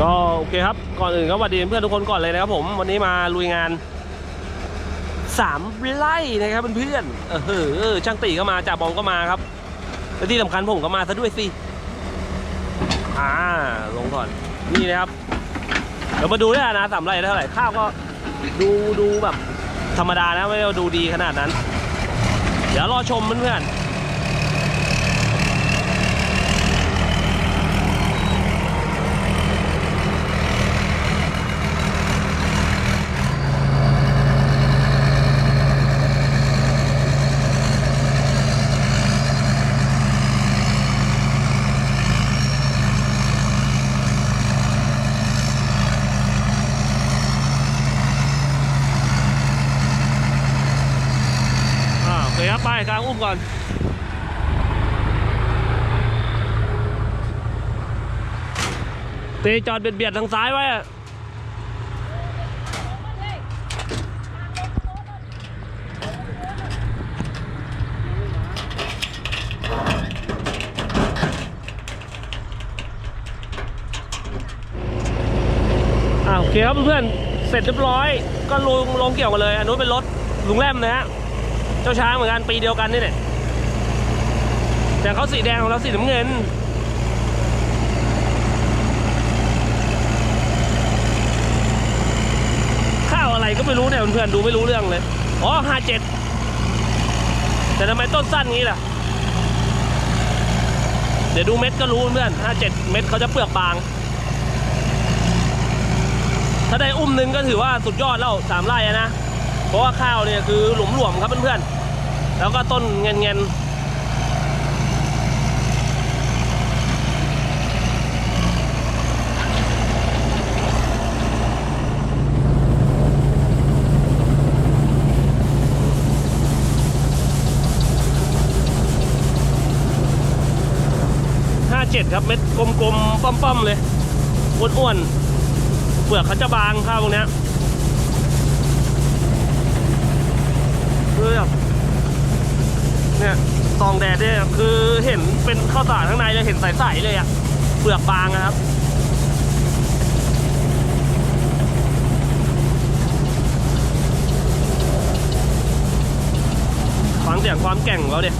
ก็โอเคครับ ก่อนอื่นก็สวัสดีเพื่อนทุกคนก่อนเลยนะครับผม วันนี้มาลุยงานสามไร่นะครับเพื่อนๆเออเออช่างตีก็มาจ่าบอมก็มาครับและที่สำคัญผมก็มาซะด้วยสิอ่าลงก่อนนี่นะครับเดี๋ยวมาดูด้วยนะสามไร่ได้เท่าไหร่ข้าวก็ดูดูแบบธรรมดานะไม่ได้ดูดีขนาดนั้น เดี๋ยวรอชมเพื่อนๆ อ่าโอเคครับไป ก่อน เตะจอดเบียดเบียดทางซ้ายไว้อะอ่าโอเคครับเพื่อนๆ เสร็จเรียบร้อย ก็ลงลงเกี่ยวกันเลย อันนู้นเป็นรถลุงแรมนะฮะ เจ้าช้างเหมือนกันปีเดียวกันนี่แหละ แต่เขาสีแดงของเราสีน้ำเงินข้าวอะไรก็ไม่รู้เนี่ยเพื่อนๆดูไม่รู้เรื่องเลยอ๋อห้าเจ็ดแต่ทำไมต้นสั้นงี้ล่ะ เดี๋ยวดูเม็ดก็รู้เพื่อนห้าเจ็ดเม็ดเขาจะเปลือกบาง ถ้าได้อุ้มหนึ่งก็ถือว่าสุดยอดแล้วสามไร่นะ เพราะว่าข้าวเนี่ยคือหลวมๆครับเพื่อนๆ แล้วก็ต้นเงินๆห้า เจ็ดครับเม็ดกลมๆป้อมๆเลยอ้วนๆเปลือกเขาจะบางข้าวพวกเนี้ยคือแบบเนี่ยซองแดดเนี่ยคือเห็นเป็นข้าวสารข้างในเลยเห็นใสๆเลยอะเปลือกบางอะครับฟังเสียงความแก่งของเขาเดี๋ย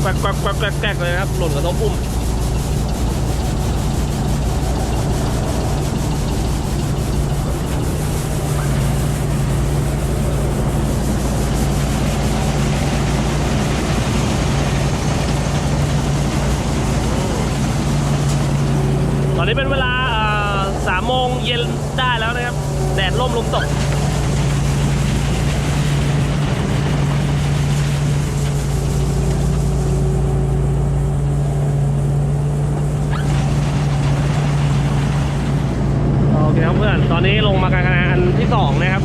แกวกแกวกแกวกแกวกเลยนะครับหล่นกระทบอุ้ม นี้เป็นเวลาสามโมงเย็นได้แล้วนะครับ แดดร่มลมตก โอเคครับเพื่อน ตอนนี้ลงมาการคะแนนอันที่สองนะครับ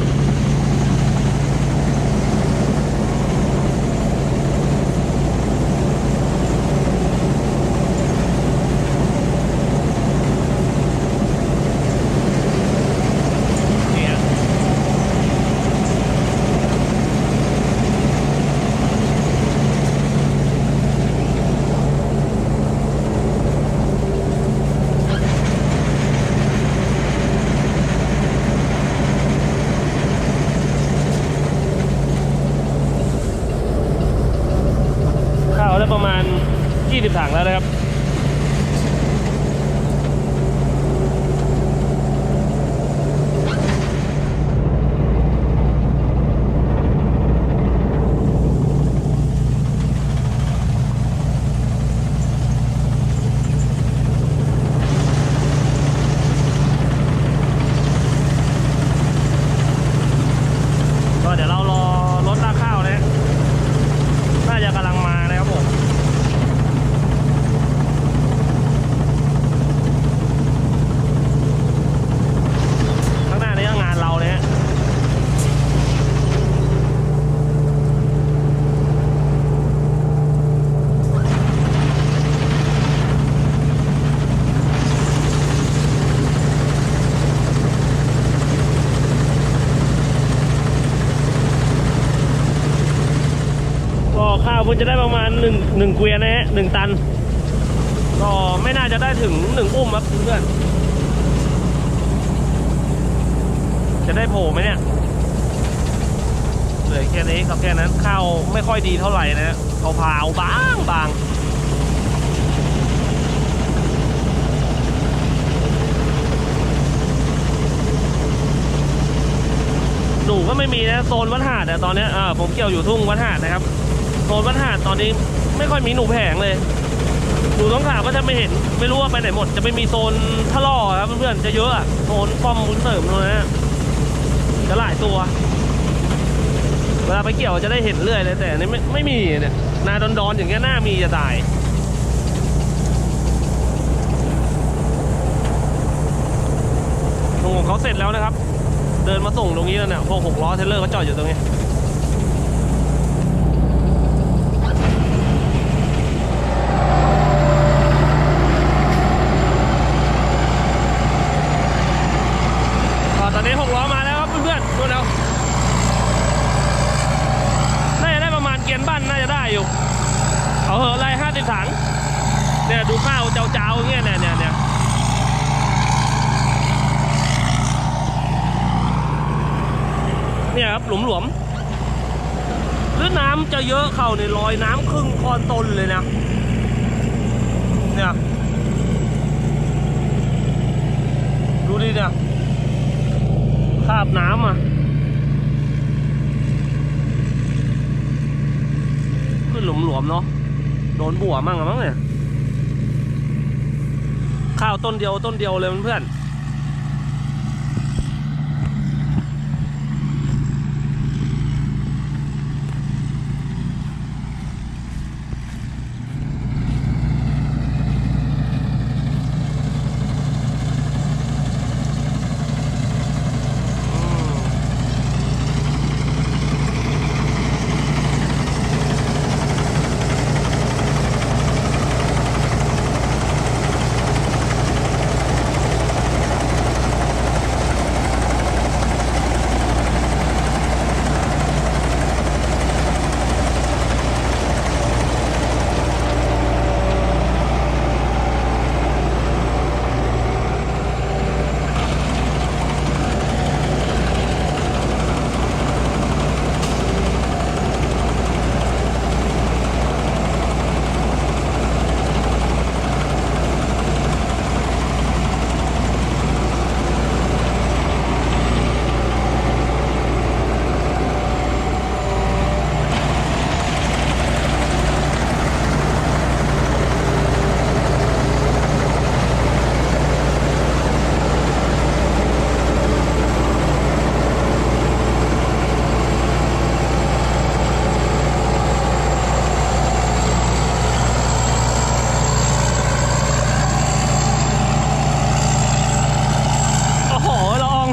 เนี่ยข้าวได้ประมาณ 20 ถังแล้วนะครับ ก็เดี๋ยวเรารอรถลากข้าวนะฮะน่าจะกำลังมานะครับผม ข้างหน้านี่ก็งานเราเนี่ยฮะ ก็ข้าวเพิ่งจะได้ประมาณหนึ่งหนึ่งเกวียนนะฮะหนึ่งตัน ก็ไม่น่าจะได้ถึงหนึ่งอุ้มครับเพื่อนจะได้โผล่ไหมเนี่ยเหลือแค่นี้กับแค่นั้นข้าวไม่ค่อยดีเท่าไหร่นะเขาพาวบางบางหนูก็ไม่มีนะโซนวัดหาดแต่ตอนนี้อ่าผมเกี่ยวอยู่ทุ่งวัดหาดนะครับ โซนวัดหาดตอนนี้ไม่ค่อยมีหนูแผงเลย หนูต้องขาก็จะไม่เห็น ไม่รู้ว่าไปไหนหมด จะไม่มีโซนทะล่อครับเพื่อนๆ จะเยอะอะโซนป้อมบุญเสริมตรงนั้นนะจะหลายตัว เวลาไปเกี่ยวจะได้เห็นเรื่อยเลยแต่นี้ไม่ไม่มีเนี่ยนาดอนๆอย่างเงี้ยหน้ามีจะตายตรงของเขาเสร็จแล้วนะครับ เดินมาส่งตรงนี้แล้วเนี่ยพวกหกล้อเทเลอร์เขาจอดอยู่ตรงนี้ อ่าตอนนี้หกล้อมาแล้วครับเพื่อนๆดูแล้วน่าจะได้ประมาณเกียนบ้านน่าจะได้อยู่ เอาเหอะอะไรห้าสิบถัง เนี่ย ดูข้าวเจ้าๆอย่าเงี้ยเนี่ยเนี่ยเนี่ยเนี่ยครับหลุมหลวมหรือน้ำจะเยอะเข้าในลอยน้ำครึ่งคอนตนเลยนะเนี่ยดูดิเนี่ยคาบน้ำอะขึ้นหลุมๆเนาะโดนบัวมั่งอะมั้งเนี่ย ข้าวต้นเดียวต้นเดียวเลยเพื่อนๆอืมโอ้โหละออง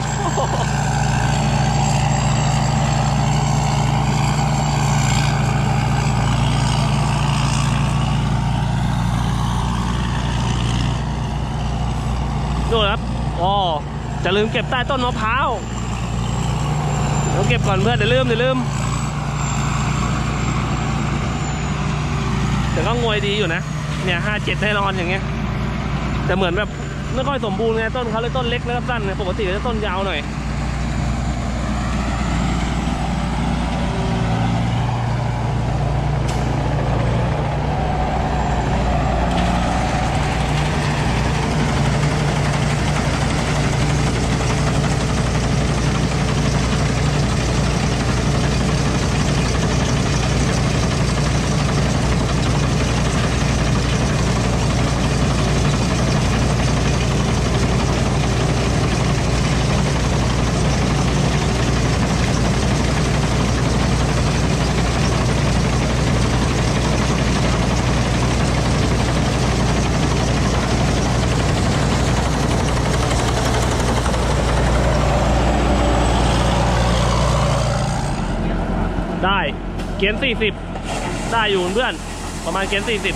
ดูนะครับอ๋อ จะลืมเก็บใต้ต้นมะพร้าวเดี๋ยวเก็บก่อนเพื่อนเดี๋ยวลืมเดี๋ยวลืมแต่ก็งวยดีอยู่นะ เนี่ยห้าเจ็ดแน่นอนอย่างเงี้ย แต่เหมือนแบบไม่ค่อยสมบูรณ์ไงต้นเขาเลยต้นเล็กแล้วก็สั้นไงปกติจะต้นยาวหน่อย ได้ เกียนสี่สิบได้อยู่เพื่อน ประมาณเกียนสี่สิบ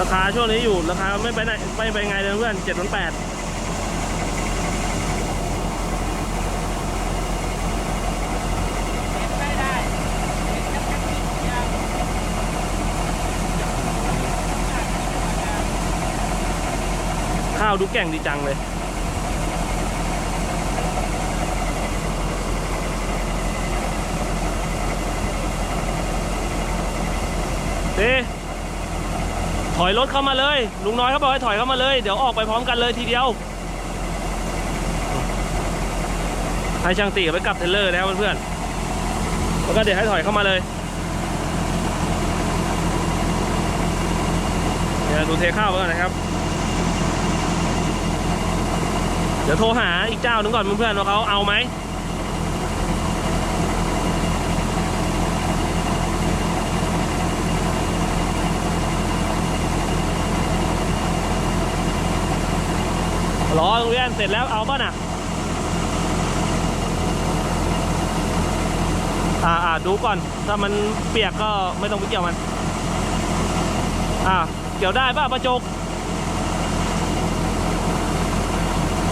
ราคาช่วงนี้อยู่ราคาไม่ไปไหนไม่ไปไงเลยเพื่อนเจ็ดพันแปดาวดูแก่งดีจังเลย เต้ถอยรถเข้ามาเลย ลุงน้อยเขาบอกให้ถอยเข้ามาเลย เดี๋ยวออกไปพร้อมกันเลยทีเดียว ให้ช่างตีไปกลับเทรลเลอร์นะครับเพื่อนๆแล้วก็เดี๋ยวให้ถอยเข้ามาเลยเดี๋ยวดูเทข้าวไปก่อนนะครับ เดี๋ยวโทรหาอีกเจ้าหนึงก่อนเพื่อนๆว่าเขาเอาไหมรอโรงเรียนเสร็จแล้วเอาป่ะน่ะอ่าอ่าดูก่อน ถ้ามันเปียกก็ไม่ต้องไปเกี่ยวมัน อ่าเกี่ยวได้ป่ะประจก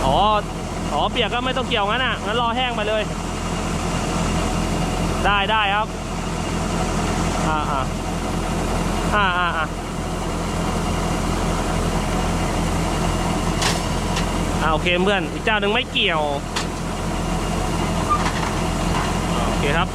อ๋อ อ๋อ เปียกก็ไม่ต้องเกี่ยวงั้นอะ งั้นรอแห้งไปเลย ได้ได้ครับ อ่าอ่าอ่าอ่าอ่าอ่าโอเคเพื่อน อีกเจ้าหนึ่งไม่เกี่ยว โอเคครับ